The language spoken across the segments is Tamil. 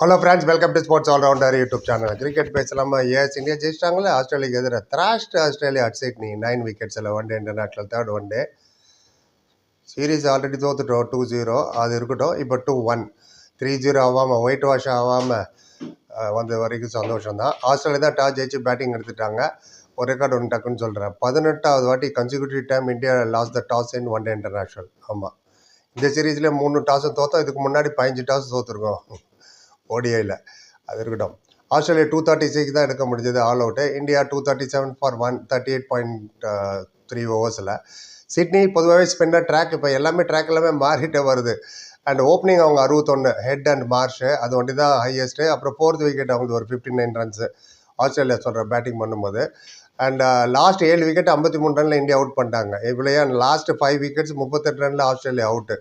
Hello friends welcome to sports allrounder YouTube channel cricket பேசலாமா? ஏஸ் இந்தியா ஜெயிச்சிட்டாங்களே. ஆஸ்திரேலியாக்கு எதிராக thrashed Australia at Sydney nine விக்கெட்ஸில் one day international third one day series already தோத்துட்டோம். Two zero அது இருக்கட்டும். இப்போ டூ ஒன் த்ரீ ஜீரோ ஆகாமல் ஒயிட் வாஷ் ஆகாமல் வந்த வரைக்கும் சந்தோஷம் தான் ஆஸ்திரேலியா தான் டாஸ் ஜெயிச்சு பேட்டிங் எடுத்துட்டாங்க. ஒரு ரெக்கார்டு ஒன்று டக்குன்னு சொல்கிறேன் பதினெட்டாவது வாட்டி consecutive time India lost the toss in one day international ஆமாம் இந்த சீரீஸில் மூணு டாஸும் தோற்றோம் இதுக்கு முன்னாடி பதினஞ்சு டாஸ் தோற்றுருக்கோம் ஓடிஐயில் அது இருக்கட்டும். ஆஸ்திரேலியா டூ தேர்ட்டி சிக்ஸ் தான் எடுக்க முடிஞ்சது all out. India two thirty seven for one thirty eight point three ஓவர்ஸில் Sydney பொதுவாகவே ஸ்பின்னர் ட்ராக் இப்போ எல்லாமே ட்ராக் எல்லாமே மாறிட்டே வருது. அண்ட் ஓப்பனிங் அவங்க அறுபத்தொன்று ஹெட் அண்ட் மார்ஷு அது ஒண்டி தான் ஹையஸ்ட்டு அப்புறம் ஃபோர்த் விக்கெட் அவங்களுக்கு ஒரு ஃபிஃப்டி நைன் ரன்ஸு ஆஸ்திரேலியா சொல்கிற பேட்டிங் பண்ணும்போது. அண்ட் லாஸ்ட் uh, ஏழு விக்கெட் ஐம்பத்தி மூணு ரனில் இந்தியா அவுட் பண்ணிட்டாங்க. இவ்வளோ லாஸ்ட் ஃபைவ் விக்கெட்ஸ் முப்பத்தெட்டு ரனில் ஆஸ்திரேலியா அவுட்டு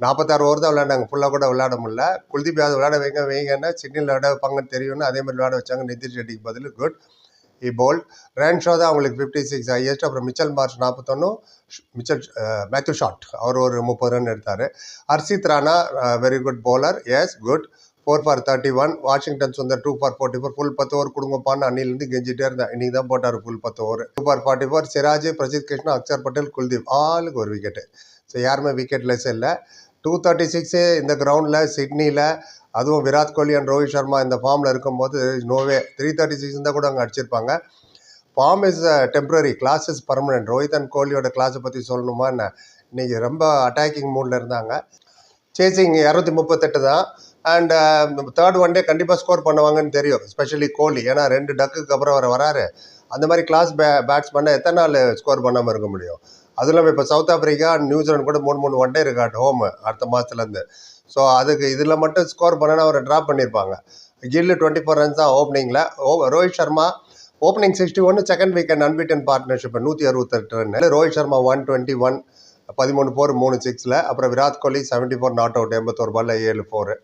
நாற்பத்தாறு ஓவர் தான் விளையாண்டாங்க. ஃபுல்லாக கூட விளையாட முடியல. குல்தீப் யாதவ் விளையாட வைங்க வைங்கன்னா சென்னையில் விளையாட வைப்பாங்கன்னு தெரியும்னு அதே மாதிரி விளையாட வச்சாங்க. நிதிஷ் ரெட்டிக்கு பதில் குட் இ போல் ரேன் ஷோ தான் அவங்களுக்கு ஃபிஃப்டி சிக்ஸ் ஹையஸ்ட் அப்புறம் மிச்சல் மார்ச் நாற்பத்தொன்னும் மிச்சல் மேத்யூ ஷாட் அவர் ஒரு முப்பது ரன் எடுத்தார். Harshit Rana very good bowler yes good four for thirty one Washington Sundar two for forty four full பத்து ஓவர் கொடுங்கப்பான்னு அன்னிலேருந்து கெஞ்சிட்டே இருந்தேன் இன்னைக்கு தான் போட்டார் ஃபுல் பத்து over two for forty four Siraj Prasidh Krishna Axar Patel Kuldeep. ஆளுக்கு ஒரு விக்கெட்டு ஸோ யாருமே விக்கெட்லெஸ் இல்லை. டூ தேர்ட்டி சிக்ஸு இந்த கிரவுண்டில் சிட்னியில் அதுவும் விராட் கோலி அண்ட் ரோஹித் சர்மா இந்த ஃபார்மில் இருக்கும்போது நோவே த்ரீ தேர்ட்டி சிக்ஸ் இருந்தால் கூட அங்கே அடிச்சிருப்பாங்க. Form is temporary class is permanent Rohit and கோலியோட கிளாஸை பற்றி சொல்லணுமா என்ன? இன்றைக்கி ரொம்ப அட்டாக்கிங் மூடில் இருந்தாங்க. சேசிங் இரநூத்தி முப்பத்தெட்டு தான். அண்ட் தேர்ட் ஒன் டே கண்டிப்பாக ஸ்கோர் பண்ணுவாங்கன்னு தெரியும் ஸ்பெஷலி கோலி. ஏன்னா ரெண்டு டக்குக்கு அப்புறம் வர வராரு. அந்த மாதிரி கிளாஸ் பே பேட்ஸ்மேனை எத்தனை நாள் ஸ்கோர் பண்ணாமல் இருக்க முடியும்? அதுவும் இல்லாமல் இப்போ சவுத் ஆஃப்ரிக்கா நியூசிலாந்து கூட மூணு மூணு ஒன் டே இருக்காட் ஹோம் அடுத்த மாதத்துலேருந்து ஸோ அதுக்கு இதில் மட்டும் ஸ்கோர் பண்ணனா அவர் ட்ராப் பண்ணியிருப்பாங்க கில்லு டுவெண்ட்டி ஃபோர் ரன்ஸ் தான் ஓப்பனிங்கில் ஓ oh, Rohit Sharma opening sixty ஒன்று செகண்ட் வீக்கெண்ட் அன்பிட்டன் பார்ட்னர்ஷிப் நூற்றி அறுபத்தெட்டு run Rohit Sharma one twenty one பதிமூணு ஃபோர் மூணு சிக்ஸில் அப்புறம் Virat Kohli seventy four not out எண்பத்தோரு பாலில் ஏழு four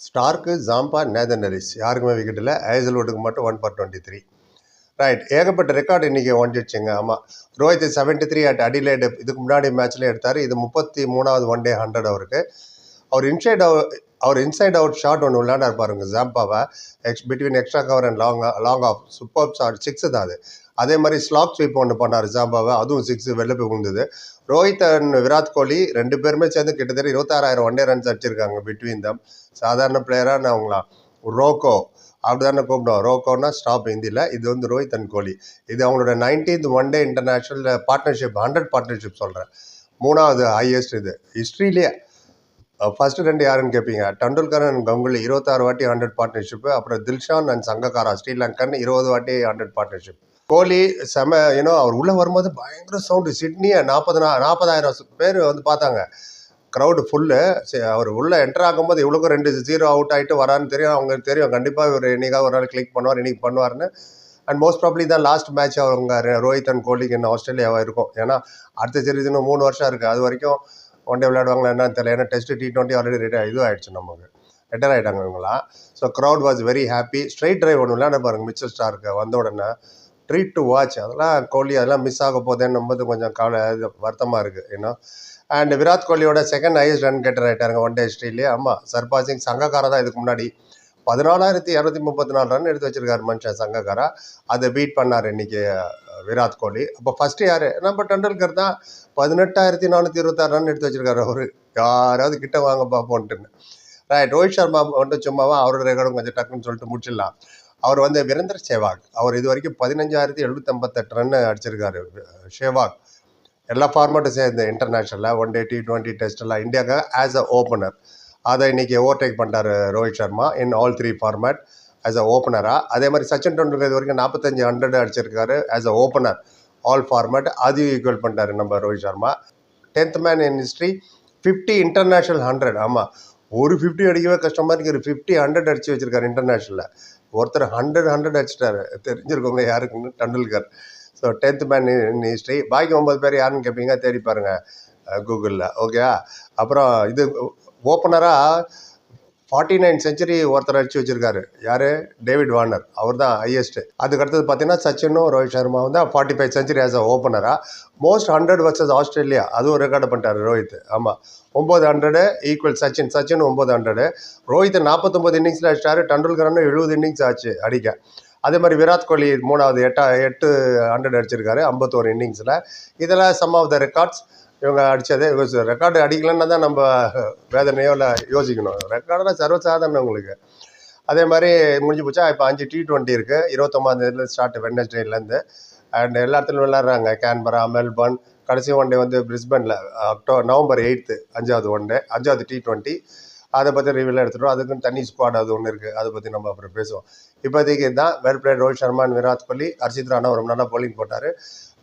Starc Zampa Nathan Ellis யாருக்குமே விக்கெட்டில் இல்லை. ஐசல்வுட்டுக்கு மட்டும் one for twenty three right ஏகப்பட்ட ரெக்கார்டு இன்றைக்கி ஒன்றிடுச்சுங்க ஆமாம் Rohit seventy three at Adelaide இதுக்கு முன்னாடி மேட்ச்லேயே எடுத்தார். இது முப்பத்தி மூணாவது ஒன் டே ஹண்ட்ரட் அவருக்கு. அவர் இன்சைட் அவர் இன்சைட் அவுட் ஷாட் ஒன்று விளையாண்டார் பாருங்க ஜாம்பாவை ex between extra cover and long long off super shot six தான் அது. அதே மாதிரி ஸ்லாக் ஸ்வீப் ஒன்று பண்ணார் ஜாம்பாவை அதுவும் சிக்ஸ் வெளில போய் விழுந்தது. ரோஹித் அண்ட் விராட் கோலி ரெண்டு பேருமே சேர்ந்து கிட்டத்தட்ட இருபத்தாறாயிரம் ஒன் டே ரன்ஸ் அடிச்சிருக்காங்க பிட்வீன் தம் சாதாரண பிளேயராக நான் அவங்களா ரோக்கோ அப்படி தானே கூப்பிடுவோம் ரோக்கோனா ஸ்டாப் ஹிந்தியில் இது வந்து ரோஹித் அண்ட் கோலி. இது அவங்களோட nineteenth one day international partnership hundred partnership சொல்கிறேன் மூணாவது ஹையஸ்ட் இது. ஹிஸ்ட்ரிலேயே ஃபர்ஸ்ட் ரெண்டு யாருன்னு கேட்பீங்க டண்டுல்கர் அண்ட் கங்குலி இருபத்தாறு வாட்டி ஹண்ட்ரட் பார்ட்னர்ஷிப் அப்புறம் தில்ஷான் அண்ட் சங்ககாரா ஸ்ரீலங்கன் இருபது வாட்டி ஹண்ட்ரட் பார்ட்னர்ஷிப் கோலி செம ஏன்னோ அவர் உள்ளே வரும்போது பயங்கர சவுண்டு சிட்னியை நாற்பது நாற்பதாயிரம் பேர் வந்து பார்த்தாங்க. க்ரௌடு ஃபுல்லு அவர் உள்ளே என்டர் ஆகும்போது இவ்வளோக்கும் ரெண்டு ஜீரோ அவுட் ஆகிட்டு வரான்னு தெரியும். அவங்களுக்கு தெரியும். கண்டிப்பாக இவர் இன்றைக்காக ஒரு நாள் கிளிக் பண்ணுவார் இன்றைக்கி பண்ணுவார்னு அண்ட் மோஸ்ட் ப்ராப்ளி தான் லாஸ்ட் மேட்ச் அவங்க ரோஹித் அண்ட் கோலிக்கு இன்னும் ஆஸ்திரேலியாவாக இருக்கும். ஏன்னா அடுத்த சீரீஸ் இன்னும் மூணு வருஷம் இருக்குது அது வரைக்கும் ஒன் டே விளையாடுவாங்களா என்னன்னு தெரியல. ஏன்னா test T twenty already retire இது ஆகிடுச்சு நமக்கு. ரிட்டையர் ஆகிட்டாங்க இவங்களாம் so crowd was very happy straight drive ஒன்று விளையாட பாருங்க மிச்சல் ஸ்டாருக்கு வந்த உடனே ட்ரீட் டு வாட்ச் அதெல்லாம் கோலி அதெல்லாம் மிஸ் ஆக போதேன்னு போது கொஞ்சம் கவலை இது வருத்தமாக இருக்குது ஏன்னா அண்ட் விராட் கோலியோட செகண்ட் ஹையஸ்ட் ரன் கெட்டர் ஆகிட்டாருங்க ஒன் டே ஹிஸ்ட்ரியிலே ஆமாம் சர்பாசிங் சங்கக்காரா தான் இதுக்கு முன்னாடி. பதினாலாயிரத்தி இரநூத்தி முப்பத்தி நாலு ரன் எடுத்து வச்சிருக்காரு மனுஷன் சங்கக்காரா. அதை பீட் பண்ணார் இன்னைக்கு விராட் கோலி. அப்போ ஃபஸ்ட்டு யார்? நம்ம டெண்டுல்கர் தான். பதினெட்டாயிரத்தி நானூற்றி இருபத்தாறு ரன் எடுத்து வச்சிருக்காரு அவர். யாராவது கிட்ட வாங்க பார்ப்போன்ட்டுன்னு ரைட் ரோஹித் சர்மா மட்டும் சும்மாவா அவரோட ரெக்கார்டும் கொஞ்சம் டக்குன்னு சொல்லிட்டு முடிச்சிடலாம். அவர் வந்து விரேந்திர சேவாக். அவர் இது வரைக்கும் பதினஞ்சாயிரத்தி எழுநூத்தம்பத்தெட்டு ரன் அடிச்சிருக்காரு ஷேவாக் எல்லா ஃபார்மேட்டும் சேர்ந்து இன்டர்நேஷ்னலில் one day T twenty test எல்லாம் இந்தியாவுக்கு ஆஸ் அ ஓப்பனர் அதை இன்றைக்கி ஓவர்டேக் பண்ணுறாரு Rohit Sharma in all three format as a ஓப்பனராக அதே மாதிரி சச்சின் டெண்டுல்கர் இது வரைக்கும் நாற்பத்தஞ்சு ஹண்ட்ரட் அடிச்சிருக்காரு as a opener all format அது ஈக்குவல் பண்ணிட்டாரு நம்ம Rohit Sharma. Tenth man in history fifty international hundred ஆமாம் ஒரு ஃபிஃப்டி அடிக்கவே கஷ்டமாக இருக்கு. ஃபிஃப்டி ஹண்ட்ரட் அடிச்சு வச்சுருக்காரு இன்டர்நேஷ்னலில் ஒருத்தர் ஹண்ட்ரட் ஹண்ட்ரட் அடிச்சிட்டாரு. தெரிஞ்சிருக்கவங்க யாருக்குன்னு Tendulkar so tenth man in history பாக்கி ஒன்பது பேர் யாருன்னு கேட்பீங்க தேடி பாருங்கள் கூகுளில். ஓகே அப்புறம் இது ஓப்பனராக ஃபார்ட்டி நைன் செஞ்சுரி ஒருத்தர் அடிச்சு வச்சிருக்காரு. யாரு? David Warner. அவர் தான் ஹையஸ்ட் அதுக்கு அடுத்தது பார்த்தீங்கன்னா சச்சினும் ரோஹித் சர்மாவும் தான் forty five century as a ஓப்பனராக most hundred versus Australia அதுவும் ரெக்கார்டு பண்ணிட்டார் ரோஹித். ஆமாம் ஒம்பது ஹண்ட்ரடு ஈக்குவல் சச்சின். சச்சின் ஒம்பது ஹண்ட்ரடு ரோஹித் நாற்பத்தொம்பது இன்னிங்ஸில் அடிச்சிட்டாரு. டெண்டுல்கர்னு எழுபது இன்னிங்ஸ் ஆச்சு அடிக்க. அதே மாதிரி விராட் கோலி மூணாவது எட்டா எட்டு ஹண்ட்ரட் அடிச்சிருக்காரு. ஐம்பத்தோரு இன்னிங்ஸில் இதெல்லாம் சம் ஆஃப் த ரெக்கார்ட்ஸ் இவங்க அடித்தது ரெக்கார்டு அடிக்கலன்னா தான் நம்ம வேதனையோ இல்லை யோசிக்கணும். ரெக்கார்டெல்லாம் சர்வசாதாரணம் உங்களுக்கு. அதே மாதிரி முடிஞ்சு போச்சா இப்போ அஞ்சு டி டுவெண்ட்டி இருக்குது இருபத்தொம்பதாந்தேதியில் ஸ்டார்ட் வெட்னஸ்டேலேருந்து அண்ட் எல்லா இடத்துலையும் விளாட்றாங்க கேன்பரா மெல்பர்ன் கடைசி ஒன் டே வந்து பிரிஸ்பனில் அக்டோ நவம்பர் எயித்து அஞ்சாவது ஒன் டே அஞ்சாவது டி டுவெண்ட்டி அதை பற்றி ரிவியூலாம் எடுத்துட்டோம். அதுக்குன்னு தனி ஸ்குவாட் அது ஒன்று இருக்குது அதை பற்றி நம்ம அப்புறம் பேசுவோம். இப்போதைக்கு தான் வெல் பிளேட் ரோஹித் சர்மா விராட் கோலி ஹர்ஷித் ராணா ரொம்ப நல்லா போலிங் போட்டார்.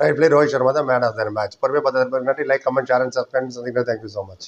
ரைட் பிளே ரோஹித் சர்மா தான் மேன் ஆஃப் த மேட்ச் பொறுமையாக பார்த்ததுக்கு நன்றி like comment share and subscribe thank you so much